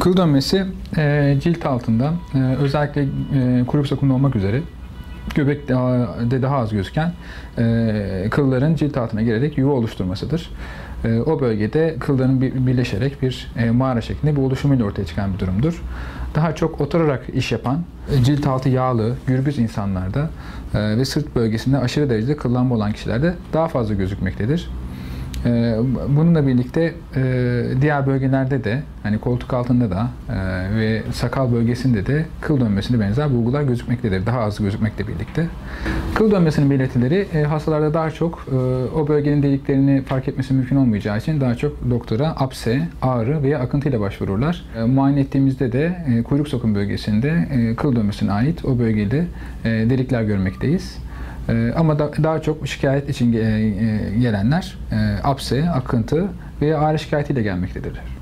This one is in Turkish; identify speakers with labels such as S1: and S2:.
S1: Kıl dönmesi e, cilt altında e, özellikle e, kuyruk sokumunda olmak üzere göbekte daha az gözüken e, kılların cilt altına girerek yuva oluşturmasıdır. E, o bölgede kılların bir, birleşerek bir e, mağara şeklinde bir oluşumuyla ortaya çıkan bir durumdur. Daha çok oturarak iş yapan, e, cilt altı yağlı, gürbüz insanlarda e, ve sırt bölgesinde aşırı derecede kıllanma olan kişilerde daha fazla gözükmektedir. Ee, bununla birlikte e, diğer bölgelerde de hani koltuk altında da e, ve sakal bölgesinde de kıl dönmesine benzer bulgular gözükmektedir. Daha az gözükmekle birlikte. Kıl dönmesinin belirtileri e, hastalarda daha çok o bölgenin deliklerini fark etmesi mümkün olmayacağı için daha çok doktora apse, ağrı veya akıntı ile başvururlar. Muayene ettiğimizde de kuyruk sokum bölgesinde kıl dönmesine ait o bölgede delikler görmekteyiz. Ee, ama da, daha çok şikayet için gelenler e, apse, akıntı veya ağrı şikayetiyle gelmektedirler.